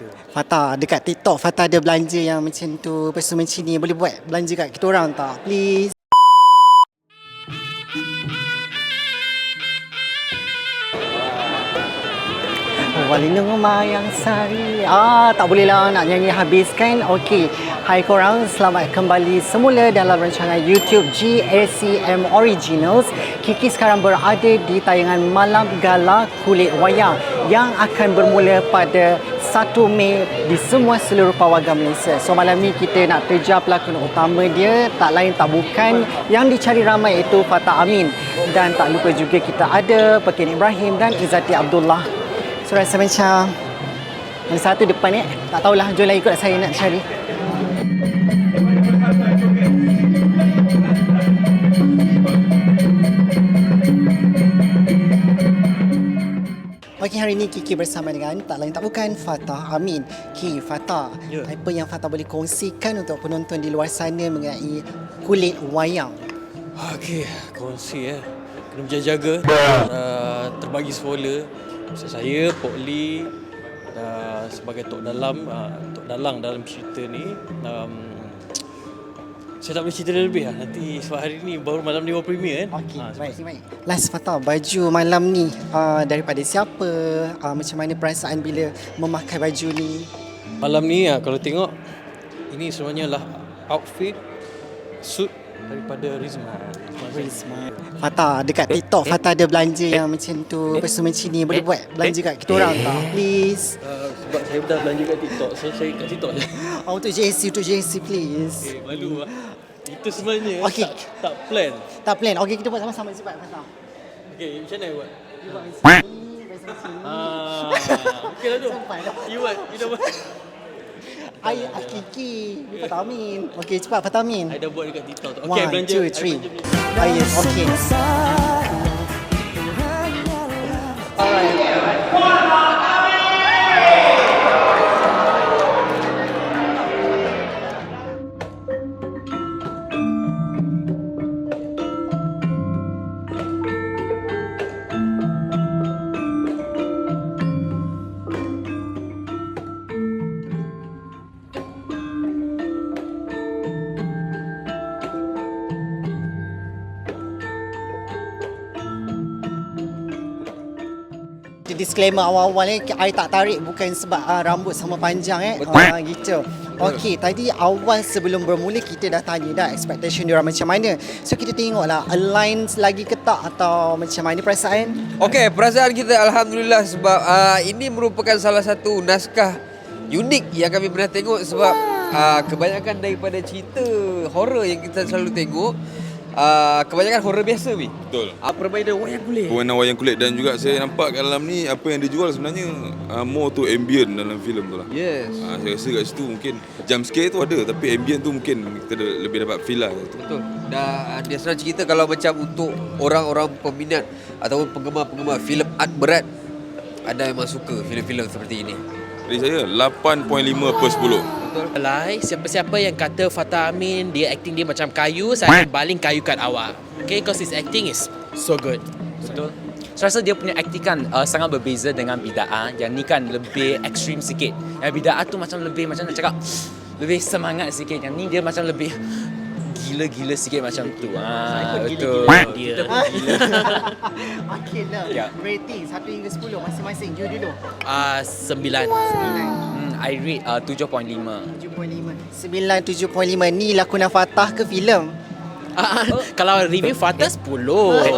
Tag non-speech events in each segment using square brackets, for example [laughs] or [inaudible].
betul. Fatah dekat TikTok Fatah ada belanja yang macam tu. Tu macam ni Boleh buat belanja kat kita orang tak? Please. Walina rumah yang sari. Ah, tak boleh lah nak nyanyi habis kan Okey, hai korang Selamat kembali semula dalam rancangan YouTube GACM Originals. Kiki sekarang berada di tayangan Malam Gala Kulit Wayang Yang akan bermula pada 1 Mei di semua seluruh pawagan Malaysia. So malam ni kita nak terjar pelakon utama dia Tak lain tak bukan Yang dicari ramai itu Fatah Amin. Dan tak lupa juga kita ada Pekin Ibrahim dan Izzati Abdullah. So rasa macam Yang satu depan ni Tak tahulah Jom lah ikut saya nak cari hari ini Kiki bersama dengan tak lain tak bukan Fatah Amin. Ki Fatah, Ya. apa yang Fatah boleh kongsikan untuk penonton di luar sana mengenai kulit wayang? Okey, kongsi eh. Kena berjaga-jaga. Uh, terbagi spoiler. Saya, saya Pok Lee uh, sebagai tok dalam, uh, tok dalang dalam cerita ni. Um, saya tak boleh cerita lebih lah. Nanti sebab hari ni baru malam ni baru premier kan. Okey, Ah, baik, baik. Last Fatah, baju malam ni uh, daripada siapa? Uh, macam mana perasaan bila memakai baju ni? Malam ni ah, kalau tengok ini sebenarnya lah outfit suit daripada Rizma. Risma. Fatah, dekat TikTok Fatah ada belanja yang macam tu. Lepas tu macam ni, boleh buat belanja kat kita orang tak? Please. Uh, sebab saya dah belanja kat TikTok, so saya kat TikTok je. Oh, untuk JC, untuk JC please. Eh, malu lah. Itu sebenarnya Okey. tak, tak plan. Tak plan. Okey, kita buat sama-sama cepat Fatah. Okey, macam mana buat? You buat macam macam. Ah, okey lah tu. Sampai dah. You buat, you dah buat. Ai Akiki, ni Fatah Amin. Okey, cepat Fatah Amin. I dah buat dekat TikTok tu. Okey, One, belanja. two, I three. belanja- Ah, yes, okey. Di disclaimer awal-awal ni I tak tarik bukan sebab uh, rambut sama panjang eh. Uh, gitu. Okey, tadi awal sebelum bermula kita dah tanya dah expectation dia orang macam mana. So kita tengoklah align lagi ke tak atau macam mana perasaan? Okey, perasaan kita alhamdulillah sebab uh, ini merupakan salah satu naskah unik yang kami pernah tengok sebab uh, kebanyakan daripada cerita horror yang kita selalu tengok uh, kebanyakan horror biasa bi. Betul. Uh, permainan wayang kulit. Permainan wayang kulit dan juga saya nampak kat dalam ni apa yang dijual sebenarnya uh, more to ambient dalam filem tu lah. Yes. Uh, saya rasa kat situ mungkin jump scare tu ada tapi ambient tu mungkin kita lebih dapat feel lah. Tu. Betul. Dan dia senang cerita kalau macam untuk orang-orang peminat ataupun penggemar-penggemar filem art berat ada memang suka filem-filem seperti ini. Jadi saya 8.5 per 10. Betul. Lai, siapa-siapa yang kata Fatah Amin dia acting dia macam kayu, saya baling kayu kat awak. Okay, because his acting is so good. Betul. Saya rasa dia punya acting kan uh, sangat berbeza dengan Bida'ah. Yang ni kan lebih ekstrim sikit. Yang Bida'ah tu macam lebih macam nak cakap [sniffs] lebih semangat sikit. Yang ni dia macam lebih gila-gila sikit macam tu. Ah, betul. Dia. [laughs] Okey lah. Ya. Rating 1 hingga 10 masing-masing. You dulu. Ah, sembilan. Hmm, I rate uh, 7.5. 7.5. 9 7.5 ni lakonan Fatah ke filem? Ah, kalau review Fatah 10. Okay.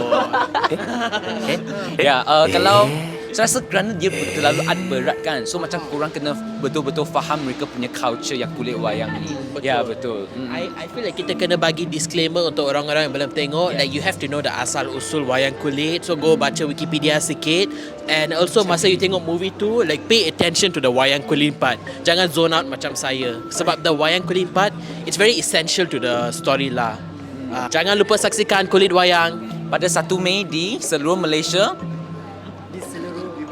[laughs] Ya, uh, kalau saya rasa kerana dia terlalu berat kan. So macam kurang kena betul-betul faham mereka punya culture yang kulit wayang ni. Betul. Ya, betul. Hmm. I, I feel like kita kena bagi disclaimer untuk orang-orang yang belum tengok yeah. like you have to know the asal usul wayang kulit so go baca Wikipedia sikit and also masa you tengok movie tu like pay attention to the wayang kulit part jangan zone out macam saya sebab the wayang kulit part it's very essential to the story lah uh, jangan lupa saksikan kulit wayang Pada 1 Mei di seluruh Malaysia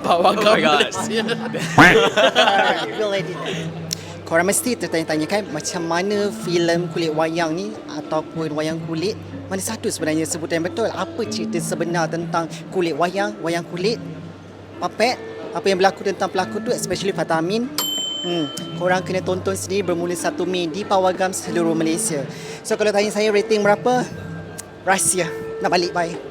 seluruh Pawagan Oh. Malaysia. [laughs] Korang mesti tertanya-tanya kan macam mana filem kulit wayang ni ataupun wayang kulit mana satu sebenarnya sebutan yang betul apa cerita sebenar tentang kulit wayang wayang kulit papet apa yang berlaku tentang pelakon tu especially Fatah Amin Hmm, korang kena tonton sendiri bermula 1 Mei di Pawagam seluruh Malaysia. So kalau tanya saya rating berapa? Rahsia. Nak balik bye.